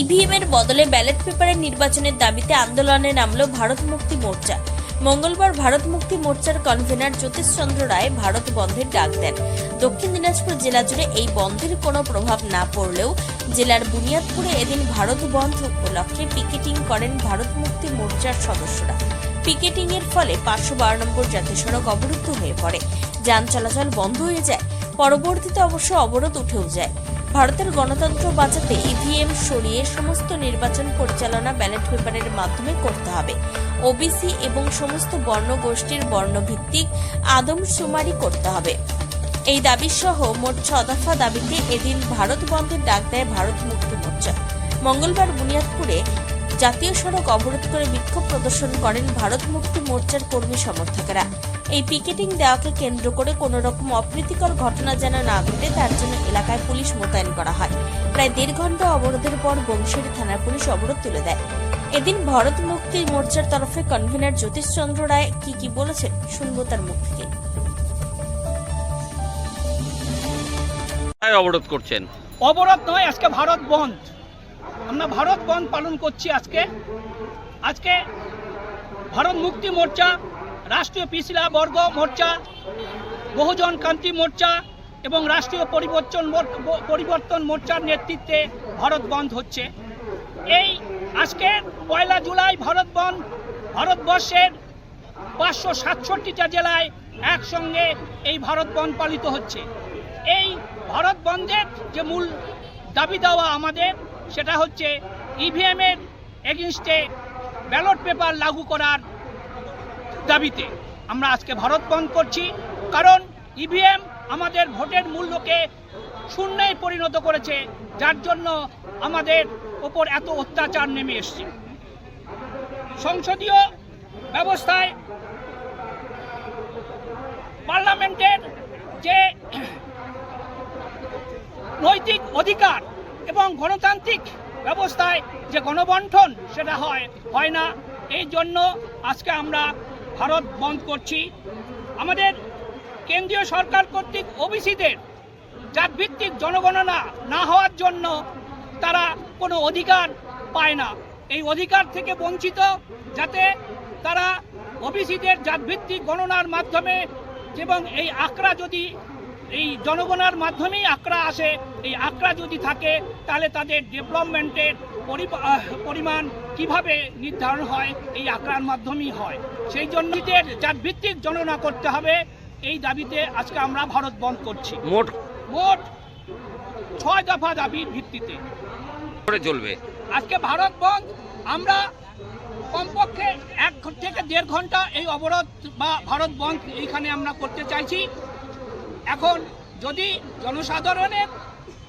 EVM এর বদলে ballot পেপারের নির্বাচনের দাবিতে আন্দোলনে নামল ভারত মুক্তি মোর্চা। মঙ্গলবার ভারত মুক্তি মোর্চার কনভেনার জ্যোতিষচন্দ্র রায় ভারত বন্ধের ডাক দেন। দক্ষিণ দিনাজপুর জেলা জুড়ে এই বন্ধের কোনো প্রভাব না পড়লেও জেলার বুনিয়াদপুরে এদিন ভারত বন্ধ উপলক্ষে পিকেটিং করেন ভারত মুক্তি মোর্চার সদস্যরা। পিকেটিং এর ফলে পাঁচশো বারো নম্বর জাতীয় সড়ক অবরুদ্ধ হয়ে পড়ে। যান চলাচল বন্ধ হয়ে যায়। পরবর্তীতে অবশ্য অবরোধ উঠেও যায়। ভারতের গণতন্ত্র বাঁচাতে ইভিএম সরিয়ে সমস্ত নির্বাচন পরিচালনা ব্যালট পেপারের মাধ্যমে করতে হবে। ওবিসি এবং সমস্ত বর্ণ গোষ্ঠীর বর্ণভিত্তিক আদমশুমারি করতে হবে। এই দাবি সহ মোট ছ দফা দাবিতে এদিন ভারত বন্ধের ডাক দেয় ভারত মুক্তি মোর্চা। মঙ্গলবার বুনিয়াদপুরে জাতীয় সড়ক অবরোধ করে বিক্ষোভ প্রদর্শন করেন ভারত মুক্তি মোর্চার কর্মী সমর্থকেরা। এই পিকেটিং দেওয়াকে কেন্দ্র করে কোনো রকম অপ্রীতিকর ঘটনা যেন না ঘটে তার জন্য এলাকায় পুলিশ মোতায়েন করা হয়। প্রায় দেড় ঘণ্টা অবরোধের পর বংশের থানার পুলিশ অবরোধ তুলে দেয়। এদিন ভারত মুক্তি মোর্চার তরফে কনভেনার জ্যোতিষচন্দ্র রায় কি কি বলেছেন শুনব তার মুখ থেকে। অবরোধ করছেন? অবরোধ নয় আজকে ভারত বন্ধ। আমরা ভারত বন্ধ পালন করছি আজকে। আজকে ভারত মুক্তি মোর্চা রাষ্ট্রীয় পিছিলা বর্গ মোর্চা, বহুজন ক্রান্তি মোর্চা এবং রাষ্ট্রীয় পরিবর্তন পরিবর্তন মোর্চার নেতৃত্বে ভারত বন্ধ হচ্ছে। এই আজকে পয়লা জুলাই ভারত বন্ধ ভারতবর্ষের পাঁচশো সাতষট্টিটা জেলায় একসঙ্গে এই ভারত বন্ধ পালিত হচ্ছে। এই ভারত বন্ধের যে মূল দাবি দেওয়া আমাদের, সেটা হচ্ছে ইভিএমের এগেনস্টে ব্যালট পেপার লাগু করার দাবিতে আমরা আজকে ভারত বন্ধ করছি, কারণ ইভিএম আমাদের ভোটের মূল্যকে শূন্যে পরিণত করেছে, যার জন্য আমাদের ওপর এত অত্যাচার নেমে এসছে। সংসদীয় ব্যবস্থায় পার্লামেন্টের যে নৈতিক অধিকার এবং গণতান্ত্রিক ব্যবস্থায় যে গণবন্টন, সেটা হয় হয় না। এই জন্য আজকে আমরা ভারত বন্ধ করছি। আমাদের কেন্দ্রীয় সরকার কর্তৃক ওবিসিদের জাতভিত্তিক জনগণনা না হওয়ার জন্য তারা কোনো অধিকার পায় না। এই অধিকার থেকে বঞ্চিত যাতে তারা ওবিসিদের জাতভিত্তিক গণনার মাধ্যমে এবং এই আঁকড়া যদি এই জনগণার মাধ্যমেই আঁকড়া আসে, এই আঁকড়া যদি থাকে, তাহলে তাদের ডেভেলপমেন্টের পরিমাণ কীভাবে নির্ধারণ হয় এই আঁকড়ার মাধ্যমেই হয়। সেই জন্য যার ভিত্তিক জননা করতে হবে এই দাবিতে আজকে আমরা ভারত বন্ধ করছি। মোট মোট ছয় দফা দাবির ভিত্তিতে। চলবে। আজকে ভারত বন্ধ আমরা কমপক্ষে এক থেকে দেড় ঘণ্টা এই অবরোধ বা ভারত বন্ধ এইখানে আমরা করতে চাইছি। এখন যদি জনসাধারণের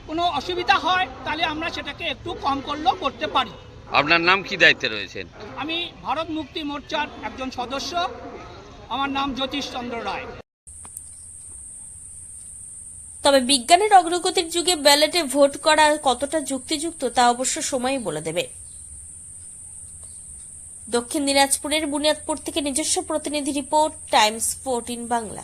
কোনো অসুবিধা হয় তাহলে আমরা সেটাকে একটু কম করলেও করতে পারি। আপনার নাম কি দায়িত্বে রয়েছেন? আমি ভারত মুক্তি মোর্চার একজন সদস্য। আমার নাম জ্যোতিষ চন্দ্র রায়। তবে বিজ্ঞানের অগ্রগতির যুগে ব্যালটে ভোট করা কতটা যুক্তিযুক্ত তা অবশ্য সময়ই বলে দেবে। দক্ষিণ দিনাজপুরের বুনিয়াদপুর থেকে নিজস্ব প্রতিনিধি রিপোর্ট টাইমস ফোরটিন বাংলা।